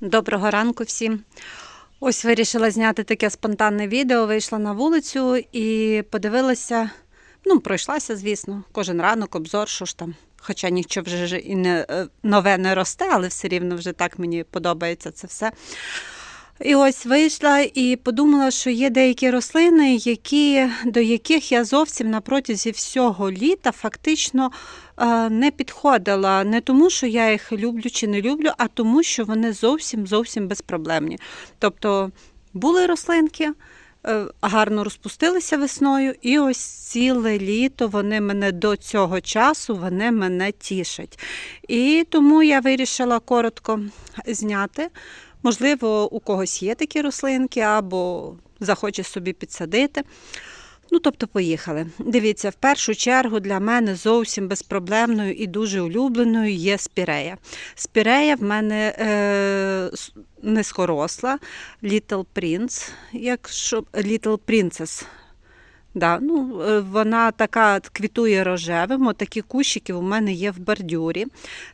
Доброго ранку всім. Ось вирішила зняти таке спонтанне відео. Вийшла на вулицю і подивилася. Ну, пройшлася, звісно, кожен ранок, обзор, що ж там. Хоча нічого вже і не е, нове не росте, але все рівно вже так мені подобається це все. І ось вийшла і подумала, що є деякі рослини, які, до яких я зовсім на протязі всього літа фактично е, не підходила. Не тому, що я їх люблю чи не люблю, а тому, що вони зовсім зовсім безпроблемні. Тобто були рослинки. е, Гарно розпустилися весною, і ось ціле літо вони мене до цього часу вони мене тішать. І тому я вирішила коротко зняти. Можливо, у когось є такі рослинки, або захоче собі підсадити. Ну, тобто, поїхали. Дивіться, в першу чергу для мене зовсім безпроблемною і дуже улюбленою є спірея. Спірея в мене е, низькоросла, Little Prince, якщо Little Princess. Да, ну, е, вона така квітує рожевим. Отакі кущики у мене є в бордюрі.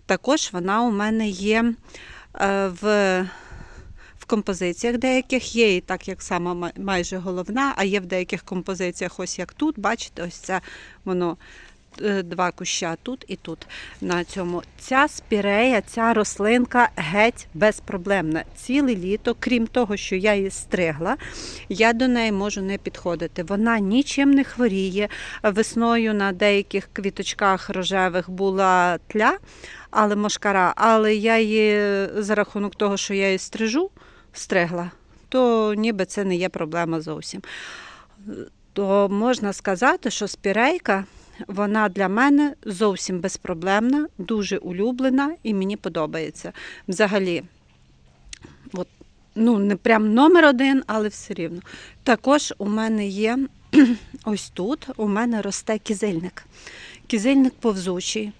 Також вона у мене є е, в в композиціях деяких є і так, як сама майже головна, а є в деяких композиціях, ось як тут, бачите, ось це воно е, два куща тут і тут. На цьому ця спірея, ця рослинка геть безпроблемна. Ціле літо, крім того, що я її стригла, я до неї можу не підходити. Вона нічим не хворіє. Весною на деяких квіточках рожевих була тля, але мошкара, але я її за рахунок того, що я її стрижу, стригла, то ніби це не є проблема зовсім. То можна сказати, що спірейка вона для мене зовсім безпроблемна, дуже улюблена і мені подобається. Взагалі, от, ну, не прям номер один, але все рівно. Також у мене є ось тут, у мене росте кізильник. Кізильник повзучий,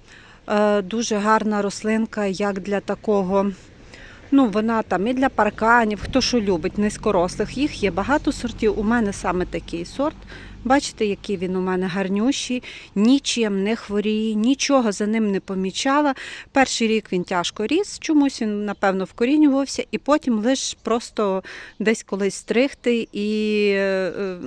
е, дуже гарна рослинка, як для такого. Ну, вона там і для парканів, хто що любить, низькорослих. Їх є багато сортів. У мене саме такий сорт. Бачите, який він у мене гарнющий, нічим не хворіє, нічого за ним не помічала. Перший рік він тяжко ріс, чомусь він, напевно, вкорінювався, і потім лише просто десь колись стригти і. е, е,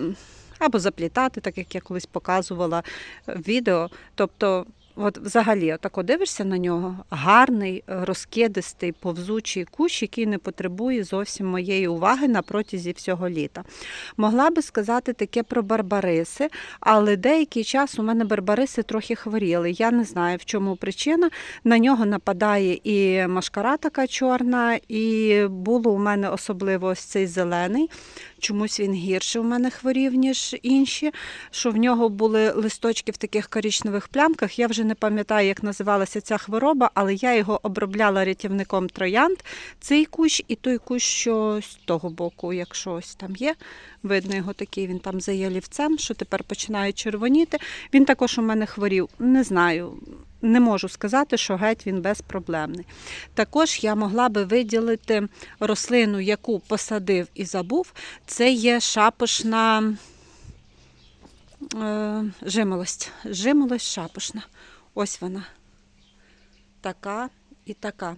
Або заплітати, так як я колись показувала в відео. Тобто, от взагалі, отако дивишся на нього, гарний, розкидистий, повзучий кущ, який не потребує зовсім моєї уваги на протязі всього літа. Могла би сказати таке про барбариси, але деякий час у мене барбариси трохи хворіли. Я не знаю, в чому причина. На нього нападає і машкара така чорна, і було у мене особливо ось цей зелений. Чомусь він гірше у мене хворів, ніж інші. Що в нього були листочки в таких коричневих плямках. Я вже не пам'ятаю, як називалася ця хвороба, але я його обробляла рятівником троянд. Цей кущ і той кущ, що з того боку, якщо ось там є. Видно його такий, він там за ялівцем, що тепер починає червоніти. Він також у мене хворів. Не знаю. Не можу сказати, що геть він безпроблемний. Також я могла би виділити рослину, яку посадив і забув. Це є шапошна е, жимолость. Жимолость шапошна. Ось вона. Така і така.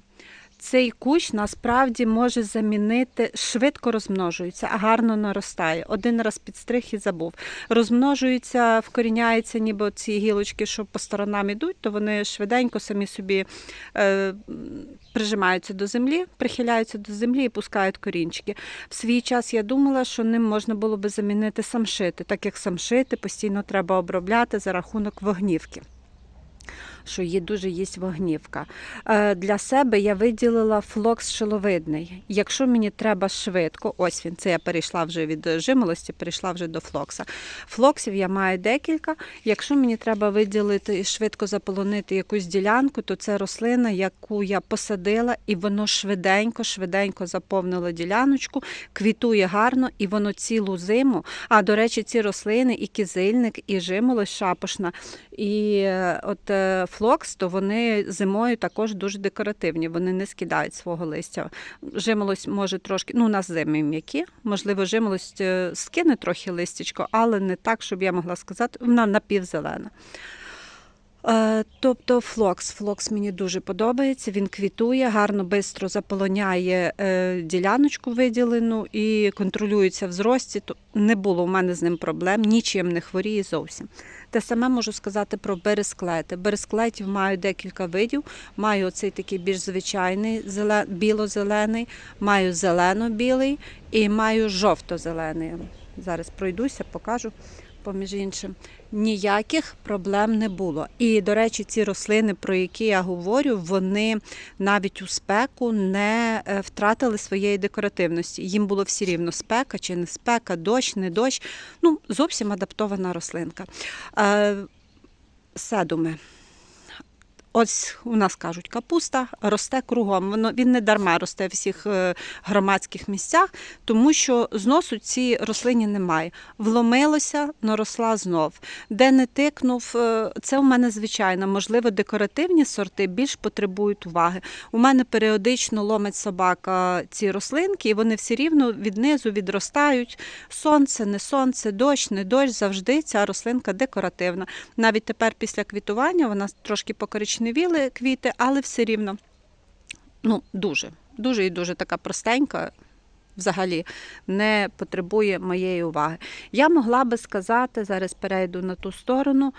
Цей кущ насправді може замінити, швидко розмножується, а гарно наростає. Один раз підстриг і забув. Розмножується, вкоріняється, ніби ці гілочки, що по сторонам ідуть, то вони швиденько самі собі е, прижимаються до землі, прихиляються до землі і пускають корінчики. В свій час я думала, що ним можна було би замінити самшити, так як самшити постійно треба обробляти за рахунок вогнівки що її дуже їсть вогнівка. Е, Для себе я виділила флокс шиловидний. Якщо мені треба швидко, ось він, це я перейшла вже від жимолості, перейшла вже до флокса. Флоксів я маю декілька. Якщо мені треба виділити і швидко заполонити якусь ділянку, то це рослина, яку я посадила, і воно швиденько, швиденько заповнило діляночку, квітує гарно, і воно цілу зиму. А до речі, ці рослини, і кизильник, і жимолость шапошна, і е, от е, флокс, то вони зимою також дуже декоративні. Вони не скидають свого листя. Жимолость може трошки, ну у нас зими м'які, можливо, жимолость е, скине трохи листячко, але не так, щоб я могла сказати, вона напівзелена. Е, Тобто флокс. Флокс мені дуже подобається. Він квітує, гарно бистро заполоняє е, діляночку виділену і контролюється в зрості. Не було у мене з ним проблем, нічим не хворіє зовсім. Те саме можу сказати про бересклети. Бересклетів маю декілька видів. Маю оцей такий більш звичайний біло-зелений, маю зелено-білий і маю жовто-зелений. Зараз пройдуся, покажу поміж іншим. Ніяких проблем не було. І, до речі, ці рослини, про які я говорю, вони навіть у спеку не е, втратили своєї декоративності. Їм було всі рівно спека чи не спека, дощ, не дощ. Ну, зовсім адаптована рослинка. Е, Седуми. Ось у нас кажуть, капуста росте кругом. Воно він не дарма росте в всіх е, громадських місцях, тому що зносу ці рослині немає. Вломилося, наросла знов. Де не тикнув, е, це у мене звичайно. Можливо, декоративні сорти більш потребують уваги. У мене періодично ломить собака ці рослинки, і вони всі рівно віднизу відростають. Сонце, не сонце, дощ, не дощ. Завжди ця рослинка декоративна. Навіть тепер після квітування вона трошки покоричневіли квіти, але все рівно ну, дуже, дуже і дуже така простенька. Взагалі не потребує моєї уваги. Я могла би сказати, зараз перейду на ту сторону.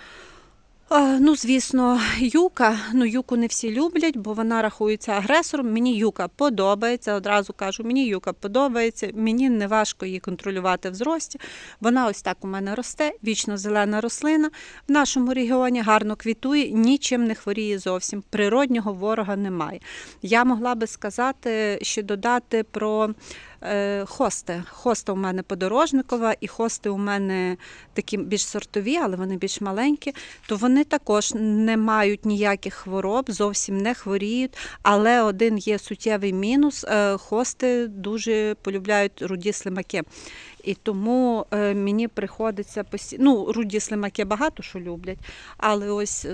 Ну, звісно, юка. Ну, юку не всі люблять, бо вона рахується агресором. Мені юка подобається. Одразу кажу, мені юка подобається. Мені не важко її контролювати в зрості. Вона ось так у мене росте, вічно зелена рослина. В нашому регіоні гарно квітує, нічим не хворіє зовсім. Природнього ворога немає. Я могла би сказати, ще додати про хости. Хоста у мене подорожникова, і хости у мене такі більш сортові, але вони більш маленькі. То вони також не мають ніяких хвороб, зовсім не хворіють. Але один є суттєвий мінус: е, хости дуже полюбляють руді слимаки. І тому е, мені приходиться постійно. Ну, руді слимаки багато що люблять, але ось.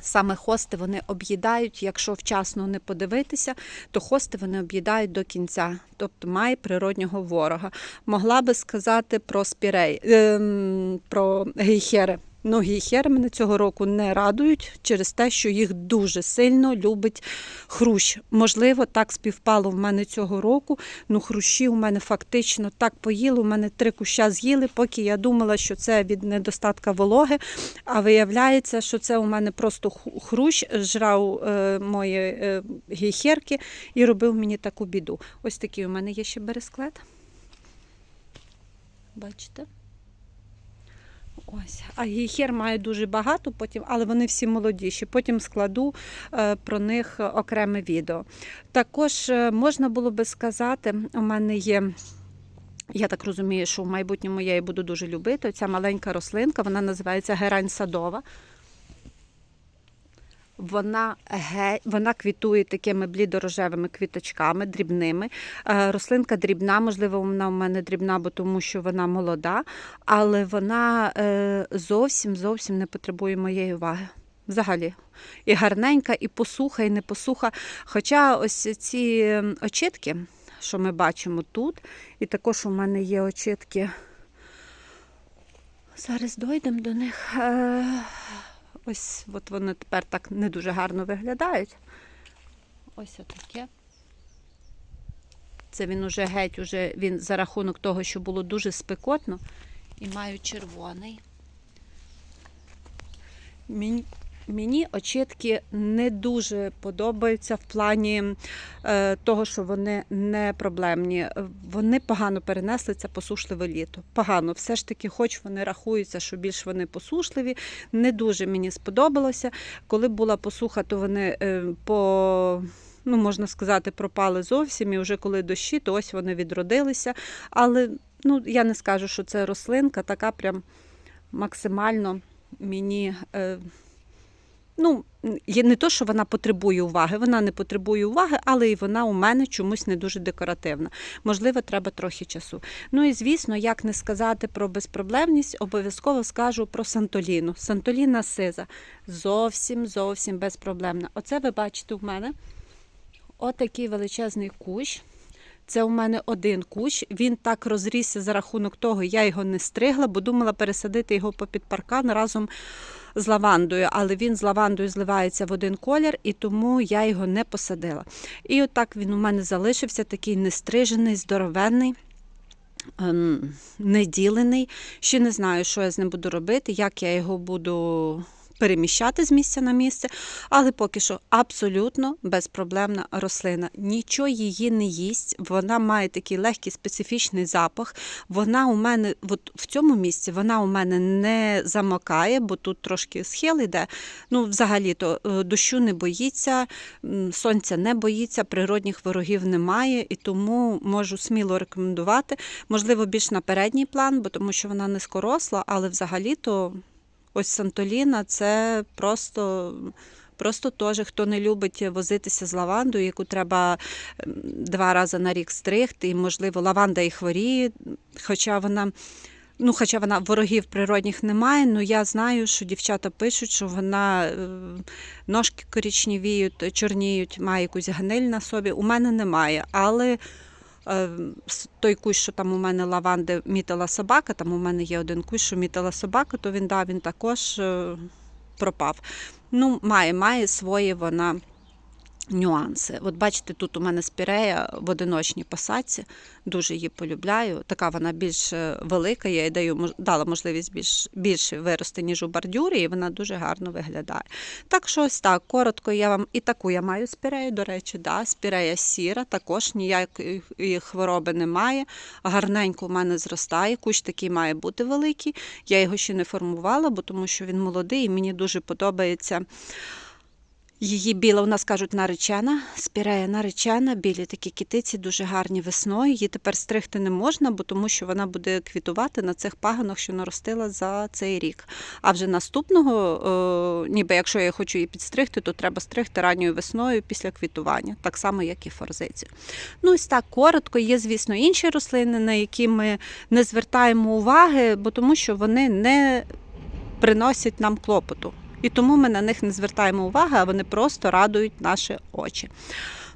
Саме хости вони об'їдають, якщо вчасно не подивитися, то хости вони об'їдають до кінця, тобто має природнього ворога. Могла би сказати про спірей, ем, про гейхери. Ну, гейхери мене цього року не радують через те, що їх дуже сильно любить хрущ. Можливо, так співпало в мене цього року. Ну, хрущі у мене фактично так поїли. У мене три куща з'їли, поки я думала, що це від недостатка вологи. А виявляється, що це у мене просто хрущ жрав е, мої е, гейхерки і робив мені таку біду. Ось такий у мене є ще бересклет. Бачите? Ось. А гіхер має дуже багато, потім, але вони всі молодіші. Потім складу е, про них окреме відео. Також е, можна було би сказати, у мене є. Я так розумію, що в майбутньому я її буду дуже любити. Ця маленька рослинка, вона називається герань садова. Вона, вона квітує такими блідорожевими квіточками, дрібними. Е, Рослинка дрібна, можливо, вона у мене дрібна, бо тому що вона молода, але вона е, зовсім зовсім не потребує моєї уваги. Взагалі. І гарненька, і посуха, і не посуха. Хоча ось ці ем, очітки, що ми бачимо тут, і також у мене є очітки. Зараз дойдемо до них. Ось от вони тепер так не дуже гарно виглядають. Ось отаке. Це він уже геть, уже він за рахунок того, що було дуже спекотно, і маю червоний. Мені, мені очітки не дуже подобаються в плані е, того, що вони не проблемні. Вони погано перенесли це посушливе літо. Погано, все ж таки, хоч вони рахуються, що більш вони посушливі, не дуже мені сподобалося. Коли була посуха, то вони е, по. Ну, можна сказати, пропали зовсім, і вже коли дощі, то ось вони відродилися. Але ну, я не скажу, що це рослинка, така прям максимально мені. Е, ну, є не то, що вона потребує уваги, вона не потребує уваги, але і вона у мене чомусь не дуже декоративна. Можливо, треба трохи часу. Ну і звісно, як не сказати про безпроблемність, обов'язково скажу про Сантоліну. Сантоліна сиза зовсім зовсім безпроблемна. Оце ви бачите у мене отакий величезний кущ. Це у мене один кущ. Він так розрісся за рахунок того, я його не стригла, бо думала пересадити його попід паркан разом з лавандою, але він з лавандою зливається в один колір, і тому я його не посадила. І отак він у мене залишився такий нестрижений, здоровенний. ем, Неділений. Ще не знаю, що я з ним буду робити, як я його буду переміщати з місця на місце, але поки що абсолютно безпроблемна рослина. Нічого її не їсть. Вона має такий легкий специфічний запах. Вона у мене, от в цьому місці, вона у мене не замокає, бо тут трошки схил іде. Ну, взагалі-то е, дощу не боїться, сонця не боїться, природних ворогів немає, і тому можу сміло рекомендувати. Можливо, більш на передній план, бо тому що вона низькоросла, але взагалі-то ось Сантоліна це просто. Просто теж, хто не любить возитися з лавандою, яку треба два рази на рік стригти, і, можливо, лаванда і хворіє, хоча вона, ну, хоча вона ворогів природних немає, але я знаю, що дівчата пишуть, що вона е, ножки корічнівіють, чорніють, має якусь гниль на собі. У мене немає, але той кущ, що там у мене лаванди мітила собака, там у мене є один кущ, що мітила собака, то він да, він також е, пропав. Ну, має, має своє вона нюанси. От бачите, тут у мене спірея в одиночній посадці, дуже її полюбляю. Така вона більш е, велика, я їй даю, дала можливість більш, більше вирости, ніж у бордюрі, і вона дуже гарно виглядає. Так що ось так, коротко я вам і таку я маю спірею, до речі, да, спірея сіра, також ніякої хвороби немає. Гарненько у мене зростає, кущ такий має бути великий. Я його ще не формувала, бо тому що він молодий і мені дуже подобається. Її біла, у нас кажуть, наречена, спірея наречена, білі такі китиці, дуже гарні весною. Її тепер стригти не можна, бо тому що вона буде квітувати на цих пагонах, що наростила за цей рік. А вже наступного, е, ніби якщо я хочу її підстригти, то треба стригти ранньою весною після квітування, так само, як і форзицю. Ну, ось так коротко. Є, звісно, інші рослини, на які ми не звертаємо уваги, бо тому що вони не приносять нам клопоту. І тому ми на них не звертаємо уваги, а вони просто радують наші очі.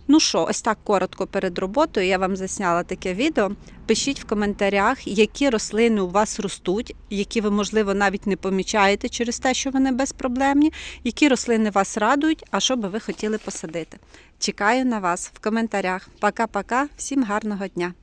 Ну що, ось так коротко перед роботою я вам засняла таке відео. Пишіть в коментарях, які рослини у вас ростуть, які ви, можливо, навіть не помічаєте через те, що вони безпроблемні, які рослини вас радують, а що би ви хотіли посадити. Чекаю на вас в коментарях. Пока-пока, всім гарного дня!